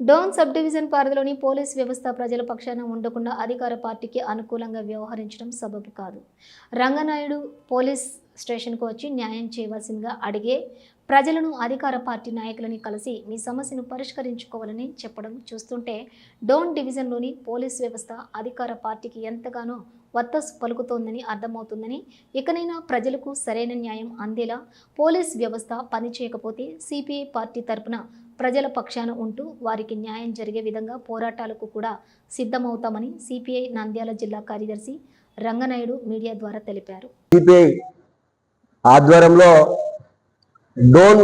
Dhone sub division పరిధిలోని police వ్యవస్థ ప్రజల పక్షాన ఉండకుండా అధికార పార్టీకి అనుకూలంగా వ్యవహరించడం సబబు కాదు. రంగనాయుడు పోలీస్ స్టేషన్కు వచ్చి న్యాయం చేయవలసిందిగా అడిగే ప్రజలను అధికార పార్టీ నాయకులని కలిసి మీ సమస్యను పరిష్కరించుకోవాలని చెప్పడం చూస్తుంటే డోన్ డివిజన్లోని పోలీస్ వ్యవస్థ అధికార పార్టీకి ఎంతగానో వత్తస్ పలుకుతోందని అర్థమవుతుందని ఇకనైనా ప్రజలకు సరైన న్యాయం అందేలా పోలీస్ వ్యవస్థ పనిచేయకపోతే సిపిఐ పార్టీ తరపున ప్రజల పక్షాన ఉంటూ వారికి న్యాయం జరిగే విధంగా పోరాటాలకు కూడా సిద్ధమవుతామని సిపిఐ నంద్యాల జిల్లా కార్యదర్శి రంగనాయుడు మీడియా ద్వారా తెలిపారు. సిపిఐ ఆధ్వర్యంలో డోన్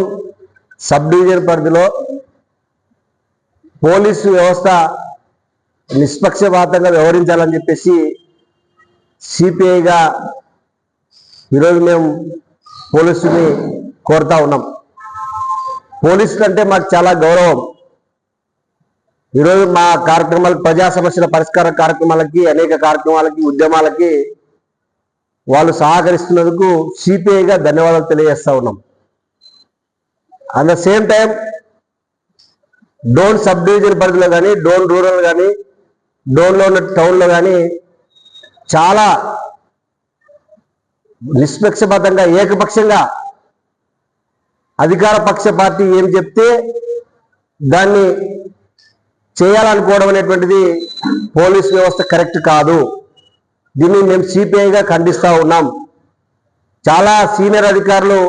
సబ్ డివిజన్ పరిధిలో పోలీసు వ్యవస్థ నిష్పక్షపాతంగా వ్యవహరించాలని చెప్పేసి సిపిఐగా ఈరోజు మేము పోలీసుని కోరుతా ఉన్నాం. పోలీసులు అంటే మాకు చాలా గౌరవం. ఈరోజు మా కార్యక్రమాలు ప్రజా సమస్యల పరిష్కార కార్యక్రమాలకి అనేక కార్యక్రమాలకి ఉద్యమాలకి వాళ్ళు సహకరిస్తున్నందుకు సిపిఐగా ధన్యవాదాలు తెలియజేస్తా ఉన్నాం. At the same time Dhone sub division పరిధిలో కానీ డోన్ రూరల్ కానీ డోన్లో ఉన్న టౌన్లో కానీ చాలా నిష్పక్షపాతంగా ఏకపక్షంగా అధికార పక్ష పార్టీ ఏం చెప్తే దాన్ని చేయాలనుకోవడం అనేటువంటిది పోలీస్ వ్యవస్థ కరెక్ట్ కాదు. దీన్ని మేము సిపిఐగా ఖండిస్తూ ఉన్నాం. చాలా సీనియర్ అధికారులు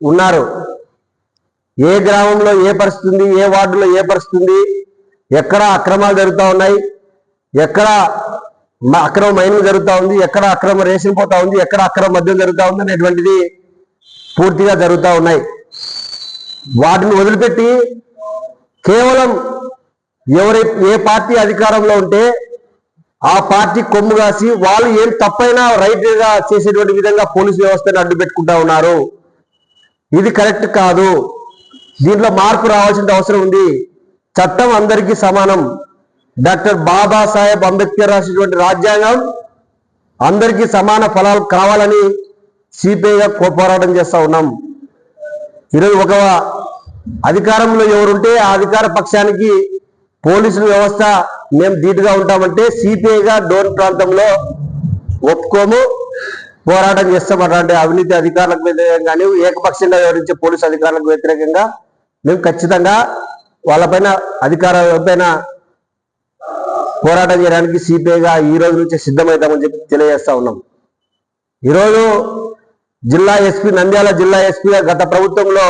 ఉన్నారు. ఏ గ్రామంలో ఏ పరిస్థితుంది ఏ వార్డులో ఏ పరిస్థితుంది ఎక్కడ అక్రమాలు జరుగుతూ ఉన్నాయి ఎక్కడ మ- అక్రమ మైనింగ్ జరుగుతూ ఉంది ఎక్కడ అక్రమ రేషన్ పోతా ఉంది ఎక్కడ అక్రమ మద్యం జరుగుతూ ఉంది అనేటువంటిది పూర్తిగా జరుగుతూ ఉన్నాయి. వాటిని వదిలిపెట్టి కేవలం ఎవరై ఏ పార్టీ అధికారంలో ఉంటే ఆ పార్టీ కొమ్ము కాసి వాళ్ళు ఏం తప్పైనా రైట్గా చేసేటువంటి విధంగా పోలీసు వ్యవస్థను అడ్డు పెట్టుకుంటా ఉన్నారు. ఇది కరెక్ట్ కాదు. దీంట్లో మార్పు రావాల్సిన అవసరం ఉంది. చట్టం అందరికీ సమానం. డాక్టర్ బాబాసాహెబ్ అంబేద్కర్ రాసినటువంటి రాజ్యాంగం అందరికీ సమాన ఫలాలు కావాలని సిపిఐగా పోరాటం చేస్తా ఉన్నాం. ఈరోజు ఒక అధికారంలో ఎవరుంటే ఆ అధికార పక్షానికి పోలీసుల వ్యవస్థ మేము ధీటుగా ఉంటామంటే సిపిఐగా డోన్ ప్రాంతంలో ఒప్పుకోము పోరాటం చేస్తాం అట్లాంటి అవినీతి అధికారులకు వ్యతిరేకంగా కానీ ఏకపక్షంగా వివరించే పోలీసు అధికారులకు వ్యతిరేకంగా మేము ఖచ్చితంగా వాళ్ళపైన అధికార పైన పోరాటం చేయడానికి సిపిఐగా ఈ రోజు నుంచి సిద్ధమవుతామని చెప్పి తెలియజేస్తా ఉన్నాం. ఈరోజు జిల్లా ఎస్పీ నంద్యాల జిల్లా ఎస్పీగా గత ప్రభుత్వంలో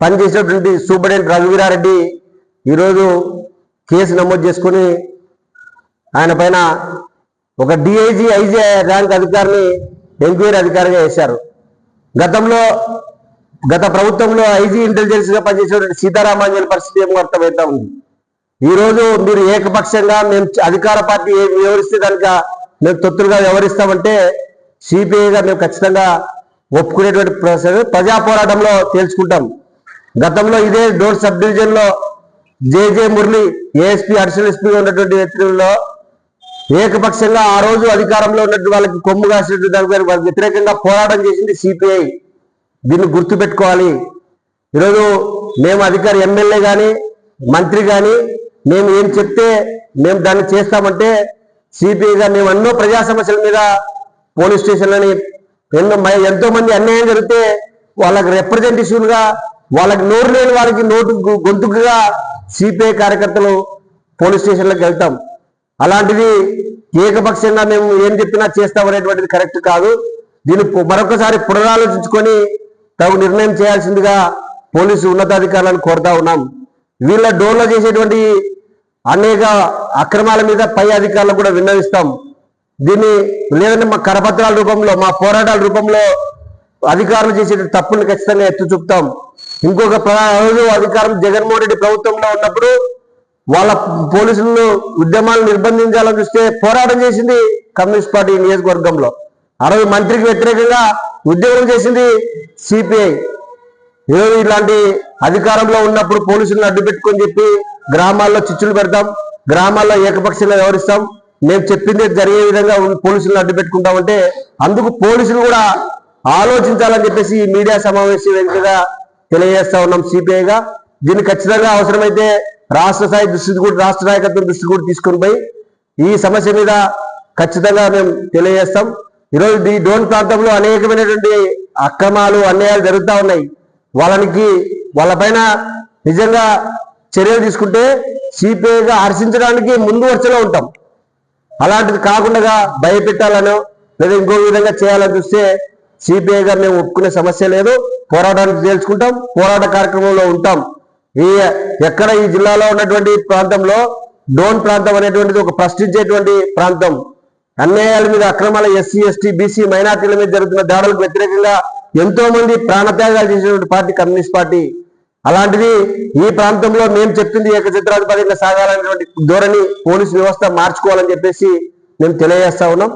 పనిచేసినటువంటి సూపరింటెండెంట్ రఘువీరారెడ్డి ఈరోజు కేసు నమోదు చేసుకుని ఆయన పైన ఒక డిఐజీ ఐజీ ర్యాంక్ అధికారిని ఎంక్వైరీ అధికారిగా వేశారు. గతంలో గత ప్రభుత్వంలో ఐజీ ఇంటెలిజెన్స్గా పనిచేసినటువంటి సీతారామాంజలి పరిస్థితి ఏమో అర్థమవుతా ఉంది? ఈరోజు మీరు ఏకపక్షంగా మేము అధికార పార్టీ ఏం వివరిస్తే కనుక మేము తొత్తులుగా వ్యవహరిస్తామంటే సిపిఐగా మేము ఖచ్చితంగా ఒప్పుకునేటువంటి ప్రజా పోరాటంలో తేల్చుకుంటాం. గతంలో ఇదే డోర్ సబ్ డివిజన్లో J J Murali ASP additional SP ఉన్నటువంటి వ్యక్తుల్లో ఏకపక్షంగా ఆ రోజు అధికారంలో ఉన్నటువంటి వాళ్ళకి కొమ్ము కాసినట్టు దాని వాళ్ళకి వ్యతిరేకంగా పోరాటం చేసింది సిపిఐ దీన్ని గుర్తుపెట్టుకోవాలి. ఈరోజు మేము అధికారి ఎమ్మెల్యే కానీ మంత్రి కానీ మేము ఏం చెప్తే మేము దాన్ని చేస్తామంటే సిపిఐగా మేము ఎన్నో ప్రజా సమస్యల మీద పోలీస్ స్టేషన్లని ఎన్నో ఎంతో మంది అన్యాయం జరిగితే వాళ్ళకి రిప్రజెంటేషన్గా వాళ్ళకి నోరు లేని వారికి నోటు గొంతుకుగా సిపిఐ కార్యకర్తలు పోలీస్ స్టేషన్లకు వెళ్తాం. అలాంటిది ఏకపక్షంగా మేము ఏం చెప్పినా చేస్తామనేటువంటిది కరెక్ట్ కాదు. దీన్ని మరొకసారి పునరాలోచించుకొని తగు నిర్ణయం చేయాల్సిందిగా పోలీసు ఉన్నతాధికారులను కోరుతా ఉన్నాం. వీళ్ళ డోర్లో చేసేటువంటి అనేక అక్రమాల మీద పై అధికారులకు కూడా విన్నవిస్తాం. దీన్ని లేదంటే మా కరపత్రాల రూపంలో మా పోరాటాల రూపంలో అధికారులు చేసే తప్పుని ఖచ్చితంగా ఎత్తు చూపుతాం. ఇంకొక రోజు అధికారం జగన్మోహన్ రెడ్డి ప్రభుత్వంలో ఉన్నప్పుడు వాళ్ళ పోలీసులను ఉద్యమాలు నిర్బంధించాలని చూస్తే పోరాటం చేసింది కమ్యూనిస్ట్ పార్టీ నియోజకవర్గంలో. ఆ రోజు మంత్రికి వ్యతిరేకంగా ఉద్యోగం చేసింది సిపిఐ. ఏదో ఇలాంటి అధికారంలో ఉన్నప్పుడు పోలీసులను అడ్డు పెట్టుకొని చెప్పి గ్రామాల్లో చిచ్చులు పెడతాం గ్రామాల్లో ఏకపక్షంగా వ్యవహరిస్తాం. మేము చెప్పింది జరిగే విధంగా పోలీసులను అడ్డు పెట్టుకుంటామంటే అందుకు పోలీసులు కూడా ఆలోచించాలని చెప్పేసి ఈ మీడియా సమావేశం వేదికగా తెలియజేస్తా ఉన్నాం సిపిఐగా. దీన్ని ఖచ్చితంగా అవసరమైతే రాష్ట్ర స్థాయి దృష్టి కూడా రాష్ట్ర నాయకత్వం దృష్టి కూడా తీసుకొని పోయి ఈ సమస్య మీద ఖచ్చితంగా మేము తెలియజేస్తాం. ఈరోజు ఈ డోన్ ప్రాంతంలో అనేకమైనటువంటి అక్రమాలు అన్యాయాలు జరుగుతూ ఉన్నాయి. వాళ్ళనికి వాళ్ళపైన నిజంగా చర్యలు తీసుకుంటే సిపిఐగా హర్షించడానికి ముందు వరుసలో ఉంటాం. అలాంటిది కాకుండా భయపెట్టాలనో లేదా ఇంకో విధంగా చేయాలని చూస్తే సిపిఐ గారు మేము ఒప్పుకునే సమస్య లేదు. పోరాటానికి తేల్చుకుంటాం. పోరాట కార్యక్రమంలో ఉంటాం. ఈ ఎక్కడ ఈ జిల్లాలో ఉన్నటువంటి ప్రాంతంలో డోన్ ప్రాంతం అనేటువంటిది ఒక ప్రశ్నించేటువంటి ప్రాంతం. అన్యాయాల మీద అక్రమాల ఎస్సీ ఎస్టీ బీసీ మైనార్టీల మీద జరుగుతున్న దాడులకు వ్యతిరేకంగా ఎంతో మంది ప్రాణత్యాగాలు చేసినటువంటి పార్టీ కమ్యూనిస్ట్ పార్టీ. అలాంటిది ఈ ప్రాంతంలో మేము చెప్తుంది ఏకచిత్రాధిపతిగా సాగాలనేటువంటి ధోరణి పోలీసు వ్యవస్థ మార్చుకోవాలని చెప్పేసి మేము తెలియజేస్తా ఉన్నాం.